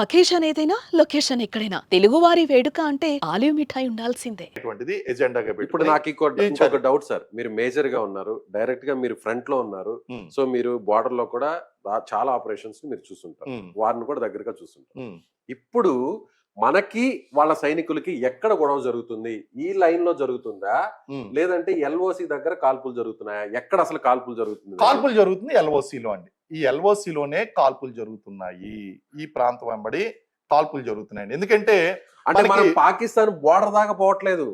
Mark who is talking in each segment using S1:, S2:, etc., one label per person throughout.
S1: Occasion ఏదైనా location ఎక్కడైనా. తెలుగువారి వేడుక అంటే ఆలివ్ మిఠాయి ఉండాల్సిందే.
S2: ఎజెండాగా
S3: ఇప్పుడు నాకు ఇంకొక. డౌట్ సార్ మీరు మేజర్గా ఉన్నారు డైరెక్ట్గా మీరు ఫ్రంట్లో ఉన్నారు. సో మీరు బార్డర్లో కూడా చాలా ఆపరేషన్స్ మీరు చూస్తుంటారు. వారిని కూడా దగ్గరగా చూస్తుంటారు. ఇప్పుడు మనకి వాళ్ళ సైనికులకి ఎక్కడ గొడవ జరుగుతుంది? ఈ లైన్లో జరుగుతుందా. లేదంటే ఎల్ఓసి దగ్గర కాల్పులు జరుగుతున్నాయా? ఎక్కడ అసలు కాల్పులు జరుగుతుంది?
S2: కాల్పులు జరుగుతుంది ఎల్ఓసిలో అండి. ఈ ఎల్ఓసిలోనే కాల్పులు జరుగుతున్నాయి. ఈ ప్రాంతం వెంబడి కాల్పులు జరుగుతున్నాయండి. ఎందుకంటే
S3: అంటే మనం పాకిస్తాన్ బోర్డర్ దాకా పోవట్లేదు.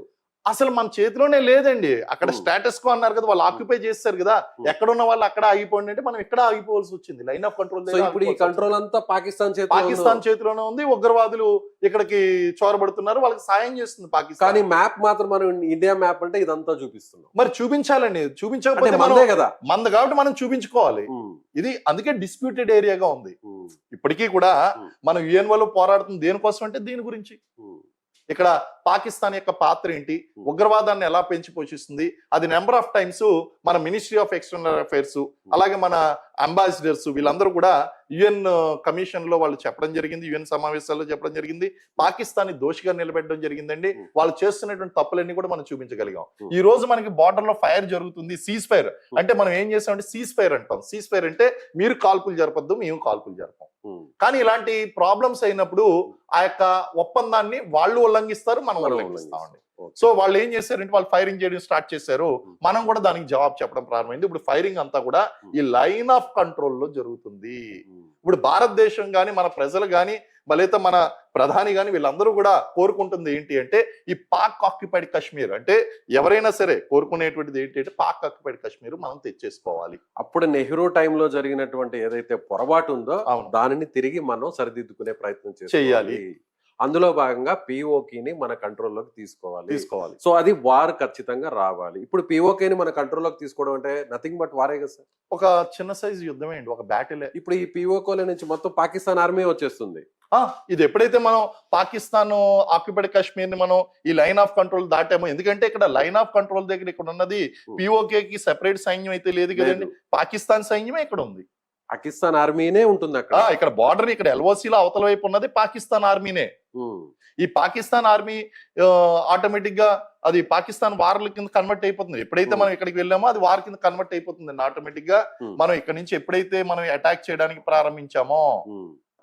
S2: అసలు మన చేతిలోనే లేదండి. అక్కడ. స్టేటస్ కో అన్నారు కదా వాళ్ళు ఆక్యుపై చేస్తారు కదా. ఎక్కడ ఉన్న వాళ్ళు అక్కడ ఆగిపోండి అంటే మనం ఇక్కడ ఆగిపోవాల్సి వచ్చింది. లైన్ ఆఫ్ కంట్రోల్
S3: ఇప్పుడు ఈ కంట్రోల్ అంతా పాకిస్తాన్ చేతిలో
S2: పాకిస్తాన్. చేతిలోనే ఉంది. ఉగ్రవాదులు ఇక్కడికి చోరబడుతున్నారు. వాళ్ళకి సాయం చేస్తుంది పాకిస్తాన్.
S3: కానీ మ్యాప్ మాత్రం మనం ఇండియా మ్యాప్ అంటే ఇదంతా చూపిస్తున్నాం.
S2: మరి చూపించాలండి. చూపించకపోతే
S3: మనదే
S2: మనం
S3: కదా.
S2: మంద కాబట్టి మనం చూపించుకోవాలి. ఇది అందుకే డిస్ప్యూటెడ్ ఏరియాగా ఉంది. ఇప్పటికీ కూడా. మనం యుఎన్ వాళ్ళు పోరాడుతుంది దేనికోసం అంటే దీని గురించి. ఇక్కడ పాకిస్తాన్ యొక్క పాత్ర ఏంటి? ఉగ్రవాదాన్ని ఎలా పెంచి పోషిస్తుంది? అది నెంబర్ ఆఫ్ టైమ్స్ మన మినిస్ట్రీ ఆఫ్ ఎక్స్టర్నల్ అఫైర్స్ అలాగే మన అంబాసిడర్స్ వీళ్ళందరూ కూడా యుఎన్ కమిషన్లో వాళ్ళు చెప్పడం జరిగింది యుఎన్ సమావేశాల్లో చెప్పడం జరిగింది పాకిస్తాన్ దోషిగా నిలబెట్టడం జరిగిందండి. వాళ్ళు చేస్తున్నటువంటి తప్పులన్నీ కూడా మనం చూపించగలిగాం. ఈ రోజు మనకి బార్డర్లో ఫైర్ జరుగుతుంది సీజ్ ఫైర్ అంటే మనం ఏం చేసామంటే సీజ్ ఫైర్ అంటాం సీజ్ ఫైర్ అంటే మీరు కాల్పులు జరపద్దు మేము కాల్పులు జరపం. కానీ ఇలాంటి ప్రాబ్లమ్స్ అయినప్పుడు ఆ యొక్క ఒప్పందాన్ని వాళ్ళు ఉల్లంఘిస్తారు మనం ఉల్లంఘిస్తామండి. సో వాళ్ళు ఏం చేశారంటే వాళ్ళు ఫైరింగ్ చేయడం స్టార్ట్ చేశారు. మనం కూడా దానికి జవాబు చెప్పడం ప్రారంభమైంది. ఇప్పుడు ఫైరింగ్ అంతా కూడా ఈ లైన్ ఆఫ్ కంట్రోల్లో జరుగుతుంది. ఇప్పుడు భారతదేశం కానీ మన ప్రజలు కానీ లేదా మన ప్రధాని కానీ వీళ్ళందరూ కూడా కోరుకుంటుంది ఏంటి అంటే ఈ పాక్ ఆక్యుపైడ్ కాశ్మీర్ అంటే ఎవరైనా సరే కోరుకునేటువంటిది ఏంటి అంటే పాక్ ఆక్యుపైడ్ కాశ్మీర్ మనం తెచ్చేసుకోవాలి.
S3: అప్పుడు నెహ్రూ టైంలో జరిగినటువంటి ఏదైతే పొరపాటు ఉందో దానిని తిరిగి మనం సరిదిద్దుకునే ప్రయత్నం. చేయాలి. అందులో భాగంగా పిఓకిని మన కంట్రోల్లోకి తీసుకోవాలి.
S2: తీసుకోవాలి.
S3: సో అది వార్ ఖచ్చితంగా రావాలి. ఇప్పుడు పిఓకేని మన కంట్రోల్లోకి తీసుకోవడం అంటే నథింగ్ బట్ వారే కదా సార్.
S2: ఒక చిన్న సైజు యుద్ధమే అండి ఒక బ్యాటిల్
S3: ఇప్పుడు ఈ పిఓకోల నుంచి మొత్తం పాకిస్తాన్ ఆర్మీ వచ్చేస్తుంది.
S2: ఇది ఎప్పుడైతే మనం పాకిస్తాన్ ఆక్యుపైడ్ కాశ్మీర్ని మనం ఈ లైన్ ఆఫ్ కంట్రోల్ దాటామో ఎందుకంటే ఇక్కడ లైన్ ఆఫ్ కంట్రోల్ దగ్గర ఇక్కడ ఉన్నది పిఓకే కి సెపరేట్ సైన్యం అయితే లేదు కదండి. పాకిస్తాన్ సైన్యమే ఇక్కడ ఉంది.
S3: పాకిస్తాన్ ఆర్మీనే ఉంటుంది అక్కడ
S2: ఇక్కడ బార్డర్ ఇక్కడ LOC లో అవతల వైపు ఉన్నది పాకిస్తాన్ ఆర్మీనే. ఈ పాకిస్తాన్ ఆర్మీ ఆటోమేటిక్గా అది పాకిస్తాన్ వార్ల కింద కన్వర్ట్ అయిపోతుంది ఎప్పుడైతే. మనం ఇక్కడికి వెళ్ళామో అది వార్ కింద ఇక్కడ అయిపోతుంది
S3: ఆటోమేటిక్గా.
S2: మనం ఇక్కడ నుంచి ఎప్పుడైతే మనం అటాక్ చేయడానికి ప్రారంభించామో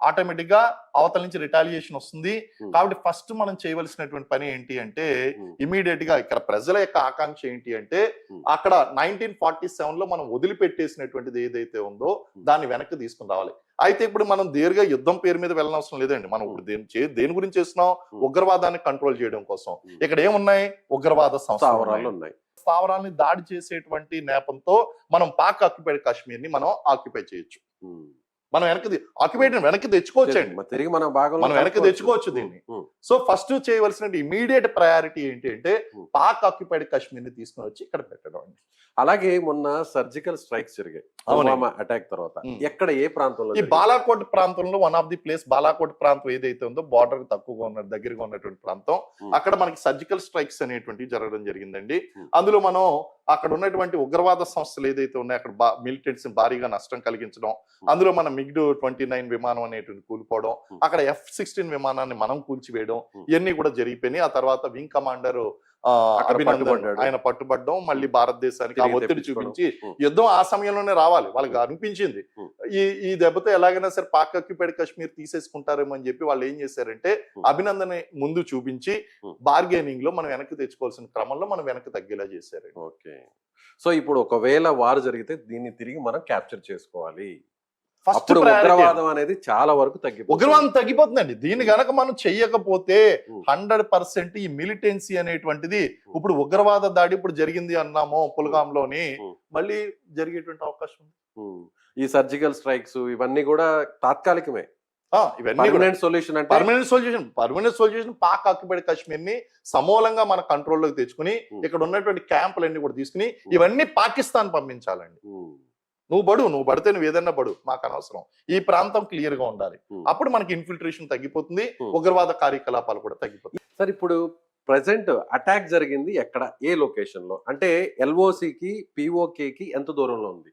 S2: ఆటోమేటిక్గా అవతల నుంచి రిటాలియేషన్ వస్తుంది. కాబట్టి ఫస్ట్ మనం చేయవలసినటువంటి పని ఏంటి అంటే. ఇమీడియట్గా ఇక్కడ ప్రజల యొక్క ఆకాంక్ష ఏంటి అంటే. అక్కడ నైన్టీన్ ఫార్టీ సెవెన్లో మనం వదిలిపెట్టేసినటువంటిది ఏదైతే ఉందో దాన్ని వెనక్కి తీసుకుని రావాలి అయితే ఇప్పుడు మనం దీర్ఘ యుద్ధం పేరు మీద వెళ్ళనవసరం లేదండి మనం ఇప్పుడు దేని దేని గురించి చేస్తున్నాం. ఉగ్రవాదాన్ని కంట్రోల్ చేయడం కోసం. ఇక్కడ ఏమున్నాయి ఉగ్రవాద సంస్థావరాలు
S3: ఉన్నాయి
S2: స్థావరాల్ని దాడి చేసేటువంటి నేపంతో మనం పాక్ ఆక్యుపైడ్ కాశ్మీర్ని మనం ఆక్యుపై చేయొచ్చు. మనం వెనక్కి ఆక్యుపైడ్ వెనక్కి తెచ్చుకోవచ్చండి
S3: తిరిగి మన భాగంలో
S2: మనం వెనక్కి. తెచ్చుకోవచ్చు దీన్ని. సో ఫస్ట్ చేయవలసిన ఇమీడియట్ ప్రయారిటీ ఏంటి అంటే. పాక్ ఆక్యుపైడ్ కాశ్మీర్ని తీసుకుని వచ్చి ఇక్కడ పెట్టడం అండి
S3: అలాగే మొన్న సర్జికల్ స్ట్రైక్స్ జరిగాయి. పుల్వామా అటాక్ తర్వాత. ఎక్కడ ఏ ప్రాంతంలో
S2: ఈ? బాలాకోట్ ప్రాంతంలో one of the place Balakot ప్రాంతం ఏదైతే ఉందో బార్డర్ తక్కువగా ఉన్న దగ్గరగా ఉన్నటువంటి ప్రాంతం. అక్కడ మనకి సర్జికల్ స్ట్రైక్స్ అనేటువంటివి జరగడం జరిగిందండి. అందులో మనం అక్కడ ఉన్నటువంటి ఉగ్రవాద సంస్థలు ఏదైతే ఉన్నాయో అక్కడ మిలిటెంట్స్ భారీగా నష్టం కలిగించడం అందులో మన మిగ్ ట్వంటీ నైన్ విమానం అనేటువంటి కూలిపోవడం. అక్కడ ఎఫ్ సిక్స్టీన్ విమానాన్ని మనం కూల్చివేయడం. ఇవన్నీ కూడా జరిగిపోయినాయి ఆ తర్వాత వింగ్ కమాండర్
S3: పట్టుబడ్డాడు.
S2: ఆయన పట్టుబడ్డం మళ్ళీ భారతదేశానికి ఒత్తిడి. చూపించి. యుద్ధం ఆ సమయంలోనే రావాలి వాళ్ళకి అనిపించింది. ఈ ఈ దెబ్బతో ఎలాగైనా సరే పాక్ ఆక్యుపైడ్ కాశ్మీర్ తీసేసుకుంటారేమో అని చెప్పి వాళ్ళు ఏం చేశారంటే. అభినందన్ ముందు చూపించి. బార్గెనింగ్లో మనం వెనక్కి తెచ్చుకోవాల్సిన క్రమంలో మనం వెనక్కి తగ్గేలా చేశారు
S3: ఓకే సో ఇప్పుడు ఒకవేళ వార్ జరిగితే దీన్ని తిరిగి మనం క్యాప్చర్ చేసుకోవాలి
S2: ఫస్ట్
S3: అప్పుడు ఉగ్రవాదం అనేది చాలా వరకు తగ్గిపోతుంది.
S2: ఉగ్రవాదం తగ్గిపోతుందండి. దీన్ని గనక మనం చెయ్యకపోతే
S3: Hmm.
S2: హండ్రెడ్ పర్సెంట్ ఈ మిలిటెన్సీ అనేటువంటిది ఇప్పుడు ఉగ్రవాద దాడి ఇప్పుడు జరిగింది అన్నామో పుల్గాంలోని.
S3: Hmm.
S2: మళ్ళీ జరిగేటువంటి అవకాశం.
S3: ఈ సర్జికల్ స్ట్రైక్స్ ఇవన్నీ కూడా తాత్కాలికమే. పర్మనెంట్ సొల్యూషన్ అంటే?
S2: Permanent solution permanent solution Pak occupied కాశ్మీర్ని సమూలంగా మన కంట్రోల్లోకి తెచ్చుకుని
S3: Hmm.
S2: ఇక్కడ ఉన్నటువంటి క్యాంపులన్నీ కూడా తీసుకుని ఇవన్నీ పాకిస్తాన్ పంపించాలండి. నువ్వు బడు నువ్వు పడితే నువ్వు ఏదన్నా బడు మాకు అనవసరం ఈ ప్రాంతం క్లియర్గా ఉండాలి. అప్పుడు మనకి ఇన్ఫిల్ట్రేషన్ తగ్గిపోతుంది. ఉగ్రవాద కార్యకలాపాలు కూడా తగ్గిపోతాయి
S3: సార్ ఇప్పుడు ప్రజెంట్ అటాక్ జరిగింది ఎక్కడ ఏ లొకేషన్లో అంటే ఎల్ఓసి కి పిఓకే కి ఎంత దూరంలో ఉంది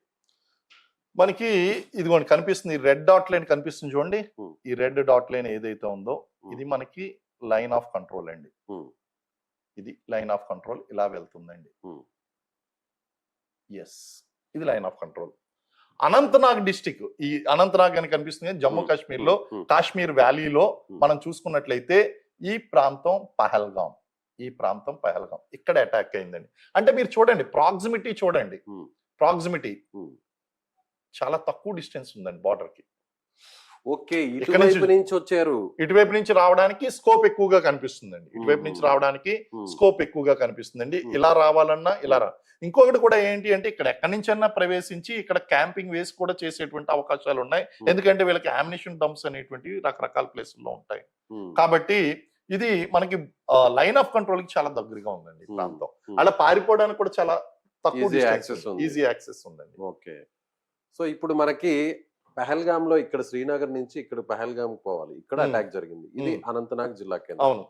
S2: మనకి ఇదిగోండి కనిపిస్తుంది రెడ్ డాట్ లైన్ కనిపిస్తుంది చూడండి. ఈ రెడ్ డాట్ లైన్ ఏదైతే ఉందో. ఇది మనకి లైన్ ఆఫ్ కంట్రోల్ అండి. ఇది లైన్ ఆఫ్ కంట్రోల్ ఇలా వెళ్తుందండి. ఎస్ ఇది line of control Anantnag district ఈ అనంతనాగ్ అని కనిపిస్తుంది జమ్మూ.
S3: కాశ్మీర్లో.
S2: కాశ్మీర్ వ్యాలీలో. మనం చూసుకున్నట్లయితే ఈ ప్రాంతం పహల్గాం ఈ ప్రాంతం పహల్గాం ఇక్కడ అటాక్ అయిందండి అంటే మీరు చూడండి ప్రాక్సిమిటీ చూడండి. ప్రాక్సిమిటీ. చాలా తక్కువ డిస్టెన్స్ ఉందండి బార్డర్కి
S3: ఓకే ఇటువైపు నుంచి వచ్చారు
S2: ఇటువైపు నుంచి రావడానికి స్కోప్ ఎక్కువగా కనిపిస్తుందండి ఇటువైపు నుంచి. రావడానికి. స్కోప్ ఎక్కువగా కనిపిస్తుందండి. ఇలా రావాలన్నా ఇలా రా ఇంకొకటి కూడా ఏంటి అంటే ఇక్కడ ఎక్కడి నుంచైనా ప్రవేశించి ఇక్కడ క్యాంపింగ్ వేసి కూడా చేసేటువంటి అవకాశాలు ఉన్నాయి. ఎందుకంటే వీళ్ళకి అమ్యునిషన్ డంప్స్ అనేటువంటివి రకరకాల ప్లేసుల్లో ఉంటాయి. కాబట్టి ఇది మనకి లైన్ ఆఫ్ కంట్రోల్కి చాలా దగ్గరగా ఉందండి. ప్రాంతం. అలా పారిపోవడానికి కూడా చాలా తక్కువ. ఈజీ యాక్సెస్ ఉందండి
S3: ఓకే సో ఇప్పుడు మనకి పహల్గామ్లో ఇక్కడ శ్రీనగర్ నుంచి ఇక్కడ పహల్గామ్ పోవాలి ఇక్కడ. అటాక్ జరిగింది ఇది. అనంతనాగ్ జిల్లా కేంద్రం
S2: అవును.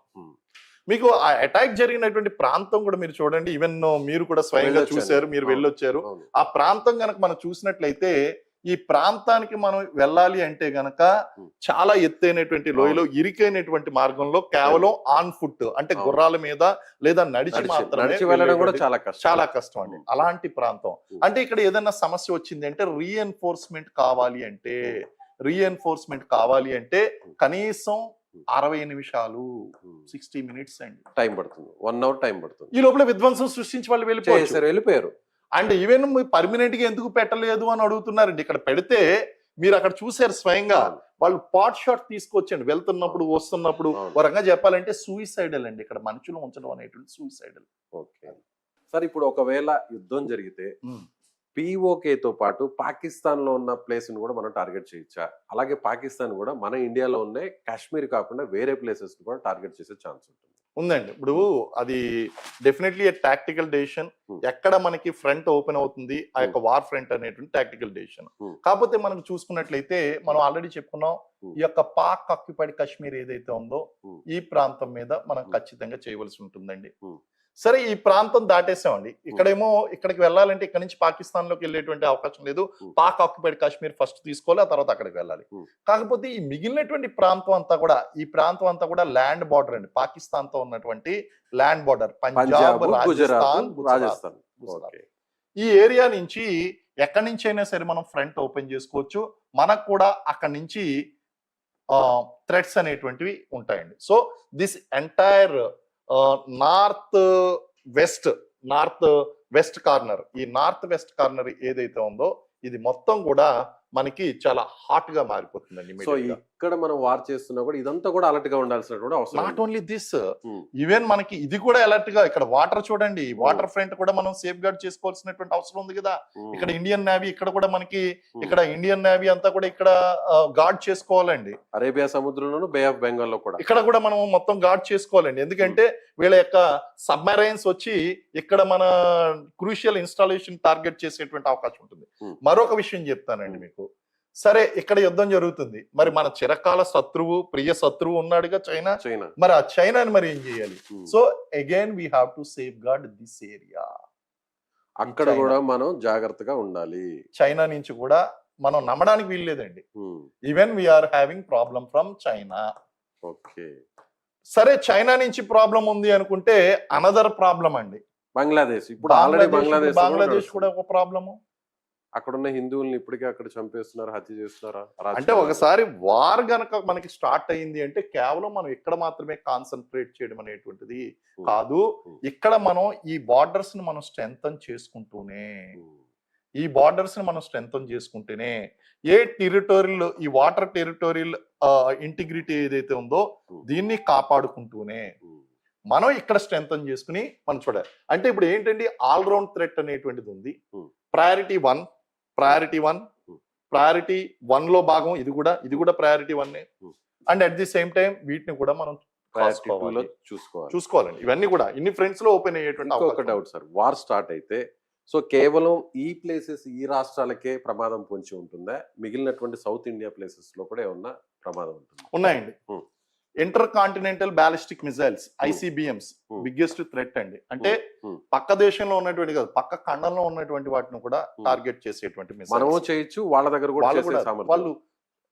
S2: మీకు ఆ అటాక్ జరిగినటువంటి ప్రాంతం కూడా మీరు చూడండి ఈవెన్ మీరు కూడా స్వయంగా. చూశారు మీరు. వెళ్ళొచ్చారు ఆ ప్రాంతం గనక మనం చూసినట్లయితే ఈ ప్రాంతానికి మనం వెళ్ళాలి అంటే గనక. చాలా ఎత్తైనటువంటి లోయలో ఇరికైనటువంటి మార్గంలో కేవలం ఆన్ ఫుట్ అంటే. గుర్రాల మీద లేదా నడిచి
S3: నడిచి-
S2: మాత్రమే
S3: వెళ్ళడం కూడా చాలా కష్టం
S2: చాలా కష్టం అండి. అలాంటి ప్రాంతం. అంటే ఇక్కడ ఏదైనా సమస్య వచ్చింది అంటే రీఎన్ఫోర్స్మెంట్ కావాలి అంటే రీఎన్ఫోర్స్మెంట్ కావాలి అంటే. కనీసం. అరవై నిమిషాలు సిక్స్టీ మినిట్స్ అండి.
S3: టైం పడుతుంది. వన్ అవర్ టైం పడుతుంది.
S2: ఈ లోపల విధ్వంసం సృష్టించి వాళ్ళు వెళ్ళిపోయారు.
S3: వెళ్ళిపోయారు
S2: అండ్ ఈవెన్ పర్మనెంట్గా ఎందుకు పెట్టలేదు అని అడుగుతున్నారండి. ఇక్కడ పెడితే మీరు అక్కడ చూసారు స్వయంగా. వాళ్ళు పాట్ షాట్ తీసుకొచ్చండి. వెళ్తున్నప్పుడు వస్తున్నప్పుడు. రకంగా చెప్పాలంటే సూయిసైడల్ అండి. ఇక్కడ మనుషులు ఉంచడం అనేటువంటి సూయిసైడల్
S3: ఓకే సార్ ఇప్పుడు ఒకవేళ యుద్ధం జరిగితే POK తో పాటు పాకిస్తాన్లో ఉన్న ప్లేస్ని కూడా మనం టార్గెట్ చేయొచ్చా అలాగే పాకిస్తాన్ కూడా మన ఇండియాలో ఉన్న కాశ్మీర్ కాకుండా వేరే ప్లేసెస్ కూడా టార్గెట్ చేసే ఛాన్స్ ఉంటుంది
S2: ఉందండి ఇప్పుడు అది డెఫినెట్లీ టాక్టికల్ డెసిషన్. ఎక్కడ మనకి ఫ్రంట్ ఓపెన్ అవుతుంది ఆ యొక్క వార్ ఫ్రంట్ అనేటువంటి టాక్టికల్ డెసిషన్. కాకపోతే మనకు చూసుకున్నట్లయితే మనం ఆల్రెడీ చెప్పుకున్నాం. ఈ యొక్క పాక్ ఆక్యుపైడ్ కాశ్మీర్ ఏదైతే ఉందో. ఈ ప్రాంతం మీద మనం. ఖచ్చితంగా చేయవలసి ఉంటుందండి. సరే ఈ ప్రాంతం దాటేసామండి. ఇక్కడేమో ఇక్కడికి వెళ్ళాలంటే ఇక్కడ నుంచి పాకిస్తాన్లోకి వెళ్ళేటువంటి అవకాశం లేదు. పాక్ ఆక్యుపైడ్ కాశ్మీర్ ఫస్ట్ తీసుకోవాలి ఆ తర్వాత అక్కడికి వెళ్ళాలి. కాకపోతే ఈ మిగిలినటువంటి ప్రాంతం అంతా కూడా ఈ ప్రాంతం అంతా కూడా ల్యాండ్ బార్డర్ అండి. పాకిస్తాన్తో ఉన్నటువంటి ల్యాండ్ బార్డర్
S3: పంజాబ్
S2: రాజస్థాన్
S3: రాజస్థాన్.
S2: ఈ ఏరియా నుంచి ఎక్కడి నుంచి అయినా సరే మనం ఫ్రంట్ ఓపెన్ చేసుకోవచ్చు. మనకు కూడా అక్కడి నుంచి థ్రెడ్స్ అనేటువంటివి ఉంటాయండి. So this entire north west north west corner. ఈ నార్త్ వెస్ట్ కార్నర్ ఏదైతే ఉందో ఇది మొత్తం కూడా మనకి చాలా హాట్గా మారిపోతుందండి
S3: సో ఇక్కడ మనం వార్ చేస్తున్నా కూడా ఇదంతా కూడా అలర్ట్గా ఉండాల్సినటువంటి అవసరం
S2: not. Only this
S3: Hmm.
S2: Even మనకి ఇది కూడా అలర్ట్గా ఇక్కడ వాటర్ చూడండి వాటర్ ఫ్రంట్ కూడా మనం సేఫ్ గార్డ్ చేసుకోవాల్సినటువంటి అవసరం ఉంది కదా
S3: Hmm.
S2: ఇక్కడ ఇండియన్ నేవీ ఇక్కడ కూడా మనకి
S3: Hmm.
S2: ఇక్కడ ఇండియన్ నేవీ అంతా కూడా ఇక్కడ గార్డ్ చేసుకోవాలండి
S3: అరేబియా సముద్రంలోను బే ఆఫ్ బెంగాల్లో కూడా
S2: ఇక్కడ కూడా మనం మొత్తం గార్డ్ చేసుకోవాలండి ఎందుకంటే వీళ్ళ యొక్క సబ్మరైన్స్ వచ్చి ఇక్కడ మన క్రూషియల్ ఇన్స్టాలేషన్ టార్గెట్ చేసేటువంటి అవకాశం ఉంటుంది. మరొక విషయం చెప్తానండి. మీకు. సరే ఇక్కడ యుద్ధం జరుగుతుంది. మరి మన చిరకాల శత్రువు ప్రియ శత్రువు ఉన్నాడుగా చైనా?
S3: చైనా.
S2: మరి ఆ చైనాని మరి ఏం చేయాలి. So again we have to safeguard this area
S3: అక్కడ. కూడా మనం జాగ్రత్తగా ఉండాలి.
S2: చైనా నుంచి కూడా మనం నమ్మడానికి వీల్లేదండి. Even we are having problem from China
S3: okay.
S2: సరే చైనా నుంచి ప్రాబ్లం ఉంది అనుకుంటే అనదర్ ప్రాబ్లం అండి.
S3: బంగ్లాదేశ్ ఇప్పుడు ఆల్రెడీ
S2: బంగ్లాదేశ్
S3: బంగ్లాదేశ్
S2: కూడా ఒక ప్రాబ్లము
S3: అక్కడ ఉన్న హిందువుల్ని ఇప్పటికే అక్కడ చంపేస్తున్నారు హత్య చేస్తున్నారా.
S2: అంటే ఒకసారి వార్ గనక మనకి స్టార్ట్ అయింది అంటే కేవలం మనం ఇక్కడ మాత్రమే కాన్సన్ట్రేట్ చేయడం అనేటువంటిది. కాదు. ఇక్కడ మనం ఈ బార్డర్స్ని మనం స్ట్రెంగ్ చేసుకుంటూనే. ఈ బార్డర్స్ని మనం స్ట్రెంగ్ చేసుకుంటేనే ఏ టెరిటోరియల్ ఈ వాటర్ టెరిటోరియల్ ఇంటిగ్రిటీ ఏదైతే ఉందో. దీన్ని కాపాడుకుంటూనే. మనం ఇక్కడ స్ట్రెంగ్ చేసుకుని మనం చూడాలి. అంటే ఇప్పుడు ఏంటంటే ఆల్ రౌండ్ థ్రెట్ అనేటువంటిది ఉంది. Priority one priority one. Priority వన్లో భాగం ఇది కూడా ఇది కూడా priority one. And at the same time వీటిని కూడా మనం
S3: చూసుకోవాలి.
S2: చూసుకోవాలండి. ఇవన్నీ కూడా ఇన్ని ఫ్రెండ్స్లో ఓపెన్ అయ్యేటువంటి అవకాశం
S3: డౌట్ సార్ వార్ స్టార్ట్ అయితే సో కేవలం ఈ ప్లేసెస్ ఈ రాష్ట్రాలకే ప్రమాదం పొంచి ఉంటుందా? మిగిలినటువంటి సౌత్ ఇండియా ప్లేసెస్లో కూడా ఏమన్నా ప్రమాదం ఉంటుంది?
S2: ఉన్నాయండి. Intercontinental ballistic missiles ICBMs
S3: Hmm.
S2: Biggest threat అండి అంటే
S3: Hmm.
S2: పక్క దేశంలో ఉన్నటువంటి కాదు పక్క ఖండంలో ఉన్నటువంటి వాటిని కూడా
S3: Hmm.
S2: టార్గెట్ చేసేటువంటి
S3: మనము చేయొచ్చు వాళ్ళ దగ్గర కూడా
S2: వాళ్ళు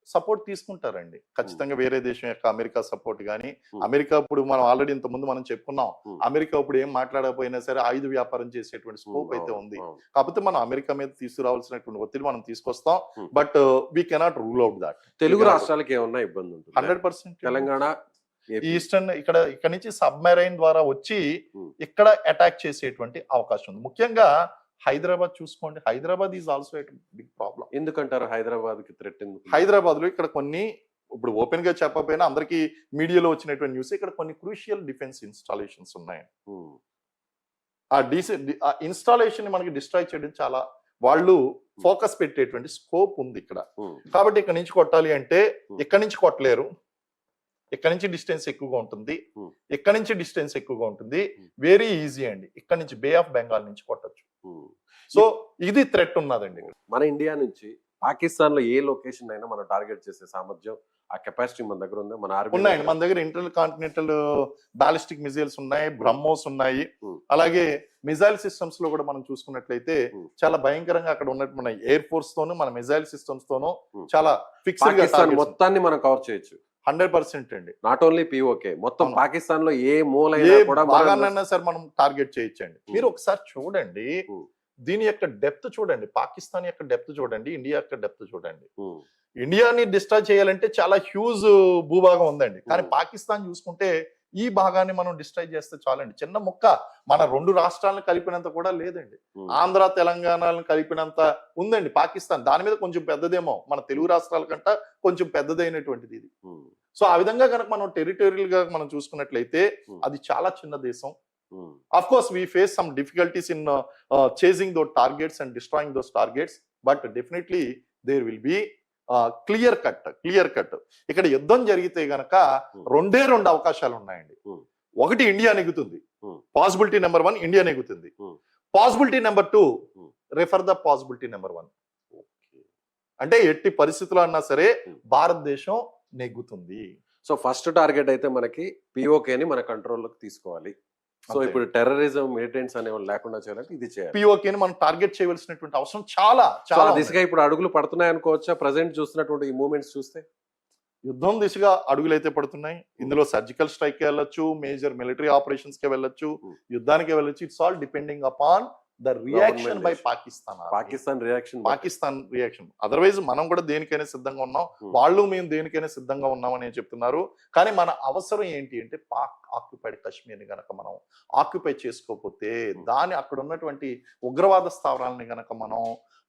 S2: సపోర్ట్ తీసుకుంటారండి ఖచ్చితంగా వేరే దేశం యొక్క అమెరికా సపోర్ట్ కానీ. అమెరికా ఇప్పుడు మనం ఆల్రెడీ ఇంత ముందు మనం చెప్పుకున్నాం. అమెరికా ఇప్పుడు ఏం మాట్లాడకపోయినా సరే ఆయుధ వ్యాపారం చేసేటువంటి స్కోప్ అయితే ఉంది. కాకపోతే మనం అమెరికా మీద తీసుకురావాల్సినటువంటి ఒత్తిడి మనం తీసుకొస్తాం. But we cannot rule out that
S3: Telugu రాష్ట్రాలకి ఏమన్నా ఇబ్బంది ఉంటుంది
S2: హండ్రెడ్ పర్సెంట్
S3: తెలంగాణ.
S2: ఈస్టర్న్ ఇక్కడ ఇక్కడ నుంచి సబ్మెరైన్ ద్వారా వచ్చి. ఇక్కడ అటాక్ చేసేటువంటి అవకాశం ఉంది ముఖ్యంగా హైదరాబాద్ చూసుకోండి Hyderabad is also big problem
S3: ఎందుకంటారు హైదరాబాద్కి థ్రెట్
S2: హైదరాబాద్లో ఇక్కడ కొన్ని ఇప్పుడు ఓపెన్గా చెప్పకపోయినా అందరికి మీడియాలో వచ్చినటువంటి న్యూస్ ఇక్కడ కొన్ని క్రూషియల్ డిఫెన్స్ ఇన్స్టాలేషన్స్ ఉన్నాయి. ఆ డిసి ఆ ఇన్స్టాలేషన్ మనకి డిస్ట్రాయ్ చేయడం చాలా వాళ్ళు ఫోకస్ పెట్టేటువంటి స్కోప్ ఉంది ఇక్కడ. కాబట్టి ఇక్కడ నుంచి కొట్టాలి అంటే. ఇక్కడ నుంచి కొట్టలేరు? ఇక్కడ నుంచి డిస్టెన్స్ ఎక్కువగా ఉంటుంది. ఇక్కడ నుంచి డిస్టెన్స్ ఎక్కువగా ఉంటుంది. వెరీ ఈజీ అండి. ఇక్కడ నుంచి బే ఆఫ్ బెంగాల్ నుంచి కొట్టచ్చు. సో ఇది థ్రెట్ ఉన్నదండి
S3: మన ఇండియా నుంచి పాకిస్తాన్లో ఏ లొకేషన్ అయినా మనం టార్గెట్ చేసే సామర్థ్యం ఆ కెపాసిటీ మన దగ్గర ఉందా మన ఆర్మీ
S2: ఉన్నాయండి మన దగ్గర ఇంటర్ కాంటినెంటల్ బాలిస్టిక్ మిజైల్స్ ఉన్నాయి బ్రహ్మోస్ ఉన్నాయి
S3: Hmm.
S2: అలాగే మిజైల్ సిస్టమ్స్లో కూడా మనం చూసుకున్నట్లయితే
S3: Hmm.
S2: చాలా భయంకరంగా అక్కడ ఉన్నట్టు మన ఎయిర్ ఫోర్స్ తోను మన మిజైల్ సిస్టమ్స్ తోను
S3: Hmm.
S2: చాలా
S3: పాకిస్తాన్ మొత్తాన్ని మనం కవర్ చేయొచ్చు
S2: హండ్రెడ్ పర్సెంట్ అండి
S3: నాట్ ఓన్లీ పిఓకే మొత్తం. పాకిస్తాన్లో ఏ మూల కూడా
S2: భాగాన్నైనా సరే మనం టార్గెట్ చేయొచ్చండి
S3: Hmm.
S2: మీరు ఒకసారి చూడండి
S3: Hmm.
S2: దీని యొక్క డెప్త్ చూడండి పాకిస్తాన్ యొక్క డెప్త్ చూడండి ఇండియా యొక్క డెప్త్ చూడండి. ఇండియాని డిస్ట్రాయ్ చేయాలంటే చాలా హ్యూజ్ భూభాగం ఉందండి. కానీ. పాకిస్తాన్ చూసుకుంటే ఈ భాగాన్ని మనం డిస్ట్రాయ్ చేస్తే చాలండి. చిన్న ముక్క మన రెండు రాష్ట్రాలను కలిపినంత కూడా లేదండి. ఆంధ్ర తెలంగాణలను కలిపినంత ఉందండి పాకిస్తాన్. దాని మీద కొంచెం పెద్దదేమో మన తెలుగు రాష్ట్రాల కంట కొంచెం పెద్దదైనటువంటిది ఇది. సో ఆ విధంగా కనుక మనం టెరిటోరియల్గా మనం చూసుకున్నట్లయితే. అది చాలా చిన్న దేశం. Of course we face some difficulties in uh, uh, chasing those targets and destroying those targets but definitely there will be clear cut clear cut ఇక్కడ యుద్ధం జరిగితే గనక
S3: Hmm.
S2: రెండే రెండు అవకాశాలు ఉన్నాయండి
S3: Hmm.
S2: ఒకటి ఇండియా నెగ్గుతుంది
S3: Hmm.
S2: Possibility number one India నెగ్గుతుంది
S3: Hmm.
S2: Possibility number two
S3: Hmm.
S2: Refer the possibility number one
S3: okay.
S2: అంటే ఎట్టి పరిస్థితుల్లో అన్నా సరే
S3: Hmm.
S2: భారతదేశం నెగ్గుతుంది
S3: సో ఫస్ట్ టార్గెట్ అయితే మనకి పిఓకే ని మన కంట్రోల్లోకి తీసుకోవాలి సో. ఇప్పుడు టెర్రరిజం మిలిటెంట్స్ అనేవి లేకుండా చేయాలంటే ఇది చేయాలి
S2: పిఓకేని మనం టార్గెట్ చేయవలసినటువంటి అవసరం చాలా చాలా.
S3: దిశగా ఇప్పుడు అడుగులు పడుతున్నాయి అనుకోవచ్చా ప్రజెంట్ చూస్తున్నటువంటి ఈ మూమెంట్స్ చూస్తే
S2: యుద్ధం దిశగా అడుగులైతే పడుతున్నాయి ఇందులో సర్జికల్ స్ట్రైక్ వెళ్ళొచ్చు మేజర్ మిలిటరీ ఆపరేషన్స్కి వెళ్ళొచ్చు. యుద్ధానికి వెళ్ళొచ్చు it's all depending upon the reaction by. Pakistan
S3: Pakistan reaction
S2: Pakistan reaction otherwise మనం కూడా దేనికైనా సిద్ధంగా ఉన్నాం
S3: Hmm.
S2: వాళ్ళు మేము దేనికైనా సిద్ధంగా ఉన్నామని చెప్తున్నారు కానీ మన అవసరం ఏంటి అంటే పాక్ ఆక్యుపైడ్ కాశ్మీర్ని గనక మనం ఆక్యుపై చేసుకోకపోతే
S3: Hmm.
S2: దాని అక్కడ ఉన్నటువంటి ఉగ్రవాద స్థావరాలని గనక మనం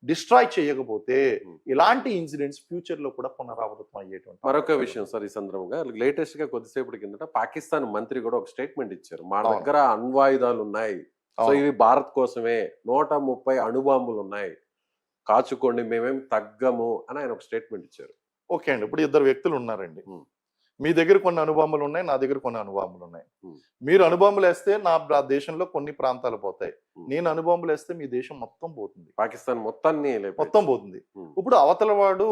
S2: డిస్ట్రాయ్ చేయకపోతే
S3: Hmm.
S2: ఇలాంటి ఇన్సిడెంట్స్ ఫ్యూచర్లో కూడా పునరావృతం అయ్యేటువంటి
S3: మరొక విషయం సార్ ఈ సందర్భంగా లేటెస్ట్గా కొద్దిసేపటి కిందట పాకిస్తాన్ మంత్రి కూడా ఒక స్టేట్మెంట్ ఇచ్చారు మా. దగ్గర అణ్వాయుధాలు ఉన్నాయి సో. ఇవి భారత్ కోసమే నూట ముప్పై అణుబాంబులు ఉన్నాయి కాచుకోండి మేమేం తగ్గము అని ఆయన ఒక స్టేట్మెంట్ ఇచ్చారు
S2: ఓకే అండి ఇప్పుడు ఇద్దరు వ్యక్తులు ఉన్నారండి. మీ దగ్గర కొన్ని అనుబాంబులు ఉన్నాయి నా దగ్గర కొన్ని అనుబాంబులు ఉన్నాయి. మీరు అనుబాంబులు వేస్తే నా దేశంలో కొన్ని ప్రాంతాలు పోతాయి. నేను అనుబాంబులు వేస్తే మీ దేశం మొత్తం పోతుంది
S3: పాకిస్తాన్ మొత్తాన్ని.
S2: మొత్తం పోతుంది. ఇప్పుడు అవతల వాడు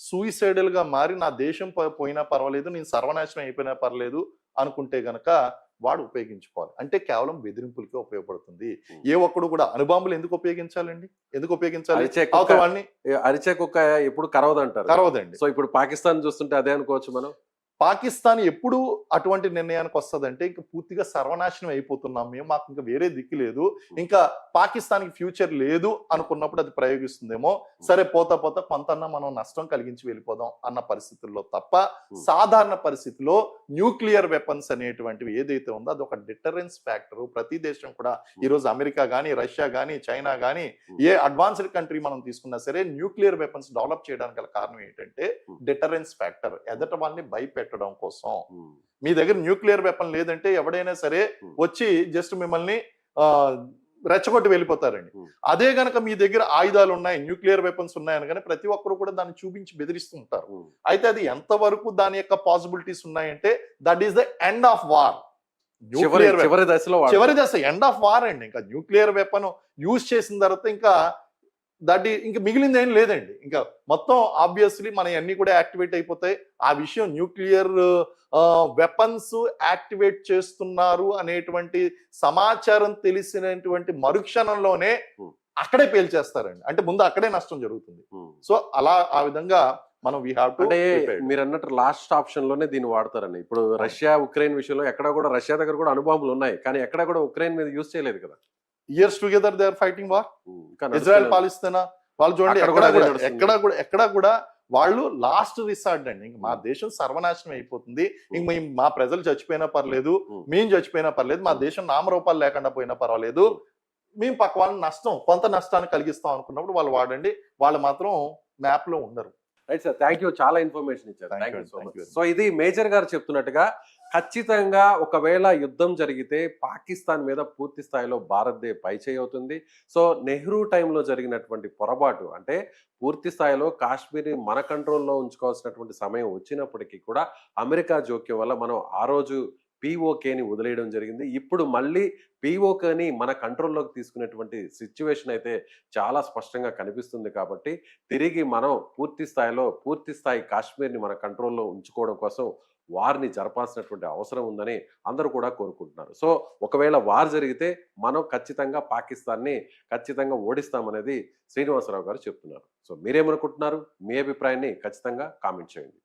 S2: సూయిసైడల్గా మారి నా దేశం పోయినా పర్వాలేదు నేను సర్వనాశనం అయిపోయినా పర్లేదు అనుకుంటే గనక వాడు ఉపయోగించుకోవాలి. అంటే కేవలం బెదిరింపులకే ఉపయోగపడుతుంది. ఏ ఒక్కడు కూడా అనుబాంబులు ఎందుకు ఉపయోగించాలండి? ఎందుకు ఉపయోగించాలి?
S3: అరిచే కుక్క ఎప్పుడు కరవదంటారు.
S2: కరవదండి.
S3: సో ఇప్పుడు పాకిస్తాన్ చూస్తుంటే అదే అనుకోవచ్చు మనం.
S2: పాకిస్తాన్ ఎప్పుడు అటువంటి నిర్ణయానికి వస్తుందంటే ఇంకా పూర్తిగా సర్వనాశనం అయిపోతున్నాం మేము మాకు ఇంకా వేరే దిక్కు లేదు. ఇంకా పాకిస్తాన్కి ఫ్యూచర్ లేదు అనుకున్నప్పుడు అది ప్రయోగిస్తుందేమో. సరే పోతా పోతా కొంతన్నా మనం నష్టం కలిగించి వెళ్ళిపోదాం అన్న పరిస్థితుల్లో తప్ప సాధారణ పరిస్థితిలో న్యూక్లియర్ వెపన్స్ అనేటువంటివి ఏదైతే ఉందో అది ఒక డిటరెన్స్ ఫ్యాక్టర్. ప్రతి దేశం కూడా ఈరోజు అమెరికా కానీ రష్యా కానీ చైనా కానీ ఏ అడ్వాన్స్డ్ కంట్రీ మనం తీసుకున్నా సరే న్యూక్లియర్ వెపన్స్ డెవలప్ చేయడానికి గల కారణం ఏంటంటే డిటరెన్స్ ఫ్యాక్టర్. ఎదట వాళ్ళని భయపెట్టడం కోసం.
S3: ఉమ్,
S2: మీ దగ్గర న్యూక్లియర్ వెపన్ లేదంటే ఎవడైనా సరే. వచ్చి జస్ట్ మిమ్మల్ని రెచ్చగొట్టి వెళ్ళిపోతారండి. అదే గనక మీ దగ్గర ఆయుధాలు ఉన్నాయి న్యూక్లియర్ వెపన్స్ ఉన్నాయని కానీ ప్రతి ఒక్కరు కూడా దాన్ని చూపించి బెదిరిస్తూ ఉంటారు. అయితే అది ఎంతవరకు దాని యొక్క పాసిబిలిటీస్ ఉన్నాయంటే that is the end of war
S3: చివరి దశలో.
S2: చివరి దశ ఎండ్ ఆఫ్ వార్ అండి. ఇంకా న్యూక్లియర్ వెపన్ యూజ్ చేసిన తర్వాత ఇంకా దట్ ఇంక మిగిలింది ఏం లేదండి. ఇంకా మొత్తం ఆబ్వియస్లీ మన అన్ని కూడా యాక్టివేట్ అయిపోతాయి. ఆ విషయం న్యూక్లియర్ వెపన్స్ యాక్టివేట్ చేస్తున్నారు అనేటువంటి సమాచారం తెలిసినటువంటి మరుక్షణంలోనే. అక్కడే పేల్చేస్తారండి. అంటే ముందు అక్కడే నష్టం జరుగుతుంది. సో అలా ఆ విధంగా మనం వీ హ్యావ్ టు
S3: అంటే మీరు అన్నట్టు లాస్ట్ ఆప్షన్లోనే దీన్ని వాడతారని ఇప్పుడు రష్యా ఉక్రెయిన్ విషయంలో ఎక్కడ కూడా రష్యా దగ్గర కూడా అణుబాంబులు ఉన్నాయి. కానీ ఎక్కడ కూడా ఉక్రెయిన్ మీద యూజ్ చేయలేదు కదా.
S2: Years together they are fighting war Israel పాలిస్తేనా వాళ్ళు చూడండి ఎక్కడ
S3: కూడా.
S2: ఎక్కడ కూడా ఎక్కడ కూడా వాళ్ళు లాస్ట్ రిసార్ట్ అండి. ఇంక మా దేశం సర్వనాశనం అయిపోతుంది. ఇంక మేము మా ప్రజలు చచ్చిపోయినా పర్లేదు
S3: ఉమ్.
S2: మేము చచ్చిపోయినా పర్లేదు మా దేశం నామరూపాలు లేకుండా పోయినా పర్వాలేదు. మేము పక్క వాళ్ళ నష్టం కొంత నష్టాన్ని కలిగిస్తాం అనుకున్నప్పుడు వాళ్ళు వాడండి. వాళ్ళు మాత్రం మ్యాప్లో ఉండరు.
S3: రైట్ సార్ థ్యాంక్ యూ చాలా ఇన్ఫర్మేషన్ ఇచ్చారు. సో ఇది మేజర్ గారు చెప్తున్నట్టుగా ఖచ్చితంగా ఒకవేళ యుద్ధం జరిగితే పాకిస్తాన్ మీద పూర్తి స్థాయిలో భారత్దే పైచేయి అవుతుంది. సో నెహ్రూ టైంలో జరిగినటువంటి పొరపాటు అంటే పూర్తి స్థాయిలో కాశ్మీర్ మన కంట్రోల్లో ఉంచుకోవాల్సినటువంటి సమయం వచ్చినప్పటికీ కూడా అమెరికా జోక్యం వల్ల మనం ఆ రోజు పీఓకేని వదిలేయడం జరిగింది. ఇప్పుడు మళ్ళీ పీఓకేని మన కంట్రోల్లోకి తీసుకునేటువంటి సిచ్యువేషన్ అయితే చాలా స్పష్టంగా కనిపిస్తుంది కాబట్టి తిరిగి మనం పూర్తి స్థాయిలో పూర్తి స్థాయి కాశ్మీర్ని మన కంట్రోల్లో ఉంచుకోవడం కోసం వార్ని జరపాల్సినటువంటి అవసరం ఉందని అందరూ కూడా కోరుకుంటున్నారు. సో ఒకవేళ వార్ జరిగితే మనం ఖచ్చితంగా పాకిస్తాన్ని ఖచ్చితంగా ఓడిస్తామనేది శ్రీనివాసరావు గారు చెప్తున్నారు. సో మీరేమనుకుంటున్నారు? మీ అభిప్రాయాన్ని ఖచ్చితంగా కామెంట్ చేయండి.